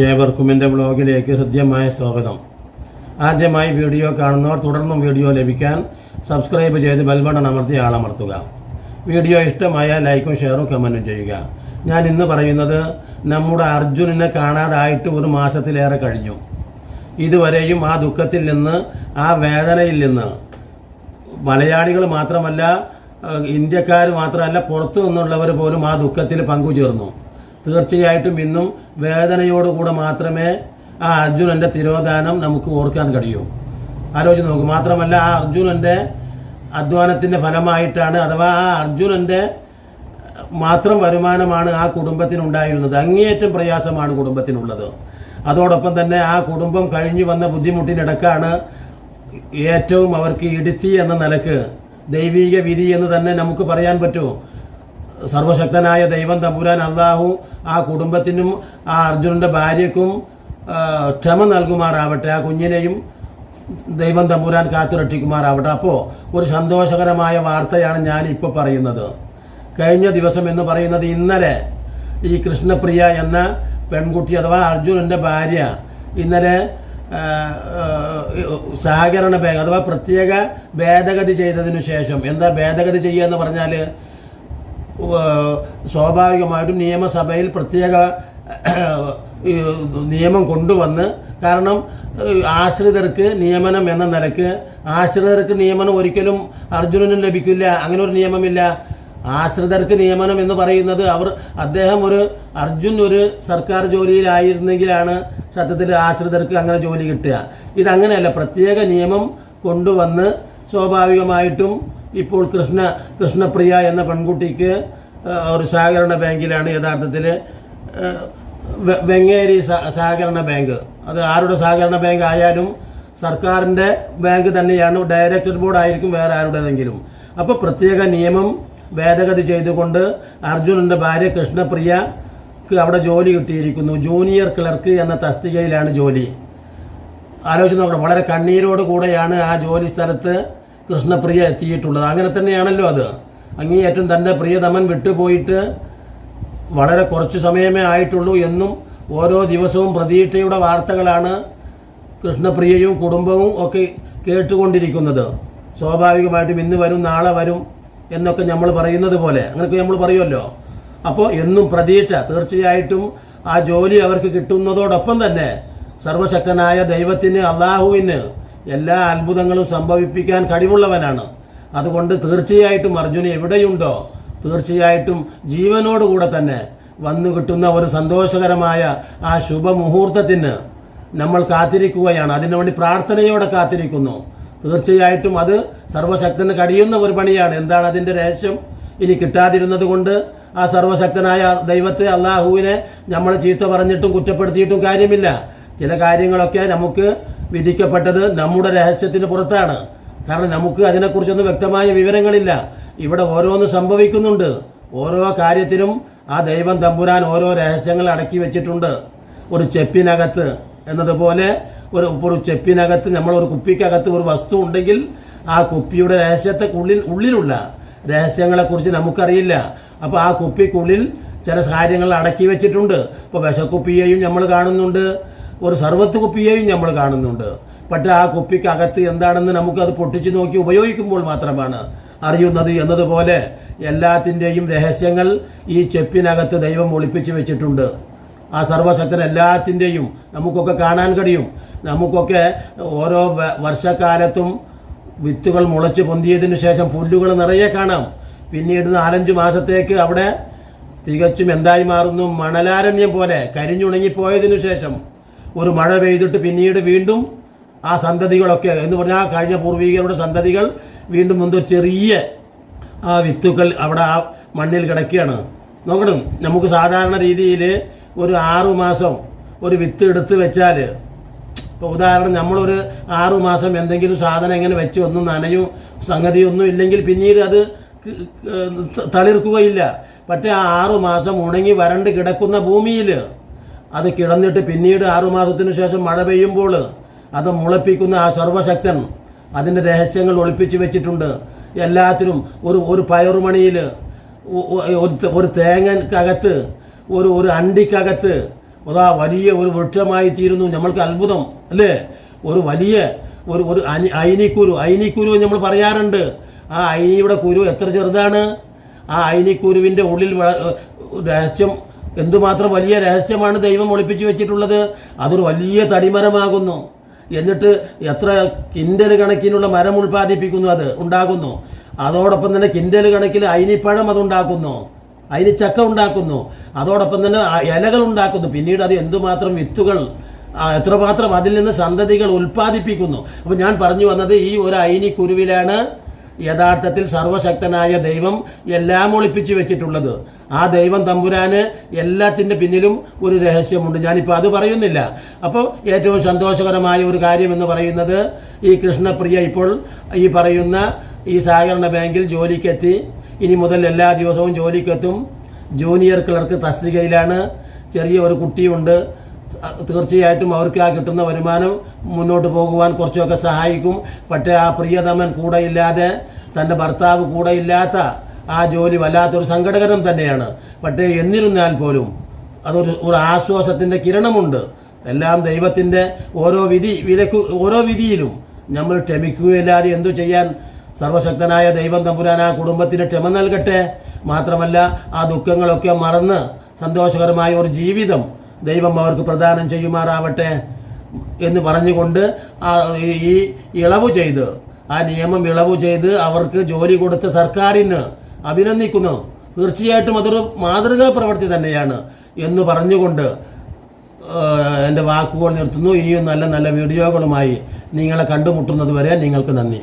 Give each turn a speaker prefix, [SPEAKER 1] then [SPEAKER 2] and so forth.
[SPEAKER 1] ഏവർക്കും എന്റെ ബ്ലോഗിലേക്ക് ഹൃദ്യമായ സ്വാഗതം. ആദ്യമായി വീഡിയോ കാണുന്നവർ തുടർന്നും വീഡിയോ ലഭിക്കാൻ സബ്സ്ക്രൈബ് ചെയ്ത് ബെൽബട്ടൺ അമർത്തി ആളമർത്തുക. വീഡിയോ ഇഷ്ടമായാൽ ലൈക്കും ഷെയറും കമന്റും ചെയ്യുക. ഞാൻ ഇന്ന് പറയുന്നത് നമ്മുടെ അർജുനനെ കാണാതായിട്ട് ഒരു മാസത്തിലേറെ കഴിഞ്ഞു. ഇതുവരെയും ആ ദുഃഖത്തിൽ നിന്ന് ആ വേദനയിൽ നിന്ന് മലയാളികൾ മാത്രമല്ല ഇന്ത്യക്കാർ മാത്രമല്ല പുറത്തു നിന്നുള്ളവർ പോലും ആ ദുഃഖത്തിൽ പങ്കുചേർന്നു. തീർച്ചയായിട്ടും ഇന്നും വേദനയോടുകൂടെ മാത്രമേ ആ അർജുനന്റെ തിരോധാനം നമുക്ക് ഓർക്കാൻ കഴിയൂ. ആലോചിച്ച് നോക്കും. മാത്രമല്ല ആ അർജുനന്റെ അധ്വാനത്തിന്റെ ഫലമായിട്ടാണ് അഥവാ ആ അർജുനന്റെ മാത്രം വരുമാനമാണ് ആ കുടുംബത്തിനുണ്ടായിരുന്നത്. അങ്ങേയറ്റം പ്രയാസമാണ് കുടുംബത്തിനുള്ളത്. അതോടൊപ്പം തന്നെ ആ കുടുംബം കഴിഞ്ഞു വന്ന ബുദ്ധിമുട്ടിനിടക്കാണ് ഏറ്റവും അവർക്ക് ഇടുത്തി എന്ന നിലയ്ക്ക് ദൈവീക വിധി എന്ന് തന്നെ നമുക്ക് പറയാൻ പറ്റൂ. സർവശക്തനായ ദൈവം തമ്പുരാൻ അള്ളാഹു ആ കുടുംബത്തിനും ആ അർജുനന്റെ ഭാര്യക്കും ക്ഷമ നൽകുമാറാവട്ടെ ആ കുഞ്ഞിനെയും ദൈവം തമ്പുരാൻ കാത്തു രക്ഷിക്കുമാറാവട്ടെ അപ്പോൾ ഒരു സന്തോഷകരമായ വാർത്തയാണ് ഞാൻ ഇപ്പോൾ പറയുന്നത്. കഴിഞ്ഞ ദിവസം എന്ന് പറയുന്നത് ഇന്നലെ ഈ കൃഷ്ണപ്രിയ എന്ന പെൺകുട്ടി അഥവാ അർജുനന്റെ ഭാര്യ ഇന്നലെ സഹകരണ ബാങ്ക് അഥവാ പ്രത്യേക ഭേദഗതി ചെയ്തതിനു ശേഷം എന്താ ഭേദഗതി ചെയ്യുക എന്ന് പറഞ്ഞാൽ സ്വാഭാവികമായിട്ടും നിയമസഭയിൽ പ്രത്യേക നിയമം കൊണ്ടുവന്ന് കാരണം ആശ്രിതർക്ക് നിയമനം എന്ന നിലയ്ക്ക് ആശ്രിതർക്ക് നിയമനം ഒരിക്കലും അർജുനനും ലഭിക്കില്ല അങ്ങനെ ഒരു നിയമമില്ല. ആശ്രിതർക്ക് നിയമനം എന്ന് പറയുന്നത് അവർ അദ്ദേഹം ഒരു അർജുൻ ഒരു സർക്കാർ ജോലിയിലായിരുന്നെങ്കിലാണ് സത്യത്തിൽ ആശ്രിതർക്ക് അങ്ങനെ ജോലി കിട്ടുക. ഇതങ്ങനെയല്ല പ്രത്യേക നിയമം കൊണ്ടുവന്ന് സ്വാഭാവികമായിട്ടും ഇപ്പോൾ കൃഷ്ണ കൃഷ്ണപ്രിയ എന്ന പെൺകുട്ടിക്ക് ഒരു സഹകരണ ബാങ്കിലാണ് യഥാർത്ഥത്തിൽ വെങ്ങേരി സഹകരണ ബാങ്ക്. അത് ആരുടെ സഹകരണ ബാങ്ക് ആയാലും സർക്കാരിന്റെ ബാങ്ക് തന്നെയാണ് ഡയറക്ടർ ബോർഡ് ആയിരിക്കും വേറെ ആരുടേതെങ്കിലും. അപ്പോൾ പ്രത്യേക നിയമം ഭേദഗതി ചെയ്തുകൊണ്ട് അർജുനന്റെ ഭാര്യ കൃഷ്ണപ്രിയക്ക് അവിടെ ജോലി കിട്ടിയിരിക്കുന്നു. ജൂനിയർ ക്ലർക്ക് എന്ന തസ്തികയിലാണ് ജോലി. ആലോചിച്ച് നോക്കണം. വളരെ കണ്ണീരോട് കൂടെയാണ് ആ ജോലി സ്ഥലത്ത് കൃഷ്ണപ്രിയ എത്തിയിട്ടുള്ളത്. അങ്ങനെ തന്നെയാണല്ലോ അത്. അങ്ങേയറ്റം തന്റെ പ്രിയതമൻ വിട്ടുപോയിട്ട് വളരെ കുറച്ചു സമയമേ ആയിട്ടുള്ളൂ എന്നും ഓരോ ദിവസവും പ്രതീക്ഷയുടെ വാർത്തകളാണ് കൃഷ്ണപ്രിയയും കുടുംബവും ഒക്കെ കേട്ടുകൊണ്ടിരിക്കുന്നത്. സ്വാഭാവികമായിട്ടും ഇന്ന് വരും നാളെ വരും എന്നൊക്കെ നമ്മൾ പറയുന്നത് പോലെ. അങ്ങനെയൊക്കെ നമ്മൾ പറയുമല്ലോ. അപ്പോൾ എന്നും പ്രതീക്ഷ. തീർച്ചയായിട്ടും ആ ജോലി അവർക്ക് കിട്ടുന്നതോടൊപ്പം തന്നെ സർവശക്തനായ ദൈവത്തിന് അള്ളാഹുവിന് എല്ലാ അത്ഭുതങ്ങളും സംഭവിപ്പിക്കാൻ കഴിവുള്ളവനാണ്. അതുകൊണ്ട് തീർച്ചയായിട്ടും അർജുന എവിടെയുണ്ടോ തീർച്ചയായിട്ടും ജീവനോടുകൂടെ തന്നെ വന്നു കിട്ടുന്ന ഒരു സന്തോഷകരമായ ആ ശുഭമുഹൂർത്തത്തിന് നമ്മൾ കാത്തിരിക്കുകയാണ്. അതിനുവേണ്ടി പ്രാർത്ഥനയോടെ കാത്തിരിക്കുന്നു. തീർച്ചയായിട്ടും അത് സർവശക്തന് കഴിയുന്ന ഒരു പണിയാണ്. എന്താണ് അതിന്റെ രഹസ്യം? ഇനി കിട്ടാതിരുന്നത് കൊണ്ട് ആ സർവശക്തനായ ദൈവത്തെ അള്ളാഹുവിനെ നമ്മൾ ചീത്ത പറഞ്ഞിട്ടും കുറ്റപ്പെടുത്തിയിട്ടും കാര്യമില്ല. ചില കാര്യങ്ങളൊക്കെ നമുക്ക് വിധിക്കപ്പെട്ടത് നമ്മുടെ രഹസ്യത്തിന് പുറത്താണ്. കാരണം നമുക്ക് അതിനെക്കുറിച്ചൊന്നും വ്യക്തമായ വിവരങ്ങളില്ല. ഇവിടെ ഓരോന്ന് സംഭവിക്കുന്നുണ്ട്. ഓരോ കാര്യത്തിലും ആ ദൈവം തമ്പുരാൻ ഓരോ രഹസ്യങ്ങൾ അടക്കി വെച്ചിട്ടുണ്ട്. ഒരു ചെപ്പിനകത്ത് എന്നതുപോലെ ഒരു ഒരു ചെപ്പിനകത്ത് നമ്മൾ ഒരു കുപ്പിക്കകത്ത് ഒരു വസ്തു ഉണ്ടെങ്കിൽ ആ കുപ്പിയുടെ രഹസ്യത്തെ ഉള്ളിൽ ഉള്ളിലുള്ള രഹസ്യങ്ങളെക്കുറിച്ച് നമുക്കറിയില്ല. അപ്പോൾ ആ കുപ്പിക്കുള്ളിൽ ചില കാര്യങ്ങൾ അടക്കി വെച്ചിട്ടുണ്ട്. ഇപ്പോൾ വിഷക്കുപ്പിയെയും നമ്മൾ കാണുന്നുണ്ട്. ഒരു സർവത്ത് കുപ്പിയെയും നമ്മൾ കാണുന്നുണ്ട്. പക്ഷേ ആ കുപ്പിക്കകത്ത് എന്താണെന്ന് നമുക്കത് പൊട്ടിച്ച് നോക്കി ഉപയോഗിക്കുമ്പോൾ മാത്രമാണ് അറിയുന്നത് എന്നതുപോലെ എല്ലാത്തിന്റെയും രഹസ്യങ്ങൾ ഈ ചെപ്പിനകത്ത് ദൈവം ഒളിപ്പിച്ചു വെച്ചിട്ടുണ്ട്. ആ സർവശക്തൻ എല്ലാത്തിന്റെയും നമുക്കൊക്കെ കാണാൻ കഴിയും. നമുക്കൊക്കെ ഓരോ വർഷക്കാലത്തും വിത്തുകൾ മുളച്ച് പൊന്തിയതിനു ശേഷം പുല്ലുകൾ നിറയെ കാണാം. പിന്നീട് നാലഞ്ച് മാസത്തേക്ക് അവിടെ തികച്ചും എന്തായി മാറുന്നു. മണലാരണ്യം പോലെ കരിഞ്ഞുണങ്ങിപ്പോയതിനു ശേഷം ഒരു മഴ പെയ്തിട്ട് പിന്നീട് വീണ്ടും ആ സന്തതികളൊക്കെ എന്ന് പറഞ്ഞാൽ കഴിഞ്ഞ പൂർവികരുടെ സന്തതികൾ വീണ്ടും മുമ്പ് ചെറിയ ആ വിത്തുക്കൾ അവിടെ ആ മണ്ണിൽ കിടക്കുകയാണ്. നോക്കണം നമുക്ക് സാധാരണ രീതിയിൽ ഒരു ആറു മാസം ഒരു വിത്ത് എടുത്ത് വെച്ചാൽ ഇപ്പോൾ ഉദാഹരണം നമ്മളൊരു ആറു മാസം എന്തെങ്കിലും സാധനം ഇങ്ങനെ വെച്ച് ഒന്നും നനയും സംഗതിയൊന്നും ഇല്ലെങ്കിൽ പിന്നീട് അത് തളിർക്കുകയില്ല. പക്ഷേ ആ ആറു മാസം ഉണങ്ങി വരണ്ട് കിടക്കുന്ന ഭൂമിയിൽ അത് കിടന്നിട്ട് പിന്നീട് ആറു മാസത്തിനു ശേഷം മഴ പെയ്യുമ്പോൾ അത് മുളപ്പിക്കുന്ന ആ സർവശക്തൻ അതിന്റെ രഹസ്യങ്ങൾ ഒളിപ്പിച്ചു വെച്ചിട്ടുണ്ട്. എല്ലാത്തിനും ഒരു ഒരു പയറുമണിയിൽ ഒരു തേങ്ങക്കകത്ത് ഒരു ഒരു അണ്ടിക്കകത്ത് അതാ വലിയ ഒരു വൃക്ഷമായി തീരുന്നു. നമ്മൾക്ക് അത്ഭുതം അല്ലേ? ഒരു വലിയ ഒരു ഒരു അനി അയിനിക്കുരു അയിനിക്കുരു നമ്മൾ പറയാറുണ്ട്. ആ അയിനിയുടെ കുരു എത്ര ചെറുതാണ്? ആ അയിനിക്കുരുവിന്റെ ഉള്ളിൽ രഹസ്യം എന്തുമാത്രം വലിയ രഹസ്യമാണ് ദൈവം ഒളിപ്പിച്ചു വെച്ചിട്ടുള്ളത്? അതൊരു വലിയ തടിമരമാകുന്നു. എന്നിട്ട് എത്ര കിൻഡൽ കണക്കിനുള്ള മരം ഉൽപ്പാദിപ്പിക്കുന്നു അത്? ഉണ്ടാകുന്നു. അതോടൊപ്പം തന്നെ കിൻഡൽ കണക്കിൽ അയിനിപ്പഴം അതുണ്ടാക്കുന്നു അതിന് ചക്ക ഉണ്ടാക്കുന്നു. അതോടൊപ്പം തന്നെ ഇലകൾ ഉണ്ടാക്കുന്നു. പിന്നീട് അത് എന്തുമാത്രം വിത്തുകൾ എത്രമാത്രം അതിൽ നിന്ന് സന്തതികൾ ഉൽപ്പാദിപ്പിക്കുന്നു. അപ്പോൾ ഞാൻ പറഞ്ഞു വന്നത് ഈ ഒരു അയിനി കുരുവിലാണ് യഥാർത്ഥത്തിൽ സർവശക്തനായ ദൈവം എല്ലാം ഒളിപ്പിച്ചു വെച്ചിട്ടുള്ളത്. ആ ദൈവം തമ്പുരാന് എല്ലാത്തിന്റെ പിന്നിലും ഒരു രഹസ്യമുണ്ട്. ഞാനിപ്പോൾ അത് പറയുന്നില്ല. അപ്പോൾ ഏറ്റവും സന്തോഷകരമായ ഒരു കാര്യമെന്ന് പറയുന്നത് ഈ കൃഷ്ണപ്രിയ ഇപ്പോൾ ഈ പറയുന്ന ഈ സഹകരണ ബാങ്കിൽ ജോലിക്കെത്തി. ഇനി മുതൽ എല്ലാ ദിവസവും ജോലിക്കെത്തും. Junior clerk തസ്തികയിലാണ്. ചെറിയ ഒരു കുട്ടിയുണ്ട്. തീർച്ചയായിട്ടും അവർക്ക് ആ കിട്ടുന്ന വരുമാനം മുന്നോട്ട് പോകുവാൻ കുറച്ചൊക്കെ സഹായിക്കും. പക്ഷേ ആ പ്രിയതമൻ കൂടെ ഇല്ലാതെ തന്റെ ഭർത്താവ് കൂടെ ഇല്ലാത്ത ആ ജോലി വല്ലാത്തൊരു സങ്കടകരം തന്നെയാണ്. പക്ഷേ എന്നിരുന്നാൽ പോലും അതൊരു ഒരു ആശ്വാസത്തിന്റെ കിരണമുണ്ട്. എല്ലാം ദൈവത്തിന്റെ ഓരോ വിധി വിലക്കു ഓരോ വിധിയിലും നമ്മൾ ക്ഷമിക്കുകയില്ലാതെ എന്തു ചെയ്യാൻ സർവശക്തനായ ദൈവം തമ്പുരാൻ ആ കുടുംബത്തിന് ക്ഷമ നൽകട്ടെ? മാത്രമല്ല ആ ദുഃഖങ്ങളൊക്കെ മറന്ന് സന്തോഷകരമായ ഒരു ജീവിതം ദൈവം അവർക്ക് പ്രദാനം ചെയ്യുമാറാവട്ടെ എന്ന് പറഞ്ഞുകൊണ്ട് ഈ- ഇളവ് ചെയ്ത് ആ നിയമം ഇളവ് ചെയ്ത് അവർക്ക് ജോലി കൊടുത്ത സർക്കാരിന് അഭിനന്ദിക്കുന്നു. തീർച്ചയായിട്ടും അതൊരു മാതൃകാ പ്രവൃത്തി തന്നെയാണ് എന്ന് പറഞ്ഞുകൊണ്ട് എന്റെ വാക്കുകൾ നിർത്തുന്നു. ഇനിയും നല്ല നല്ല വീഡിയോകളുമായി നിങ്ങളെ കണ്ടുമുട്ടുന്നത് വരെ നിങ്ങൾക്ക് നന്ദി.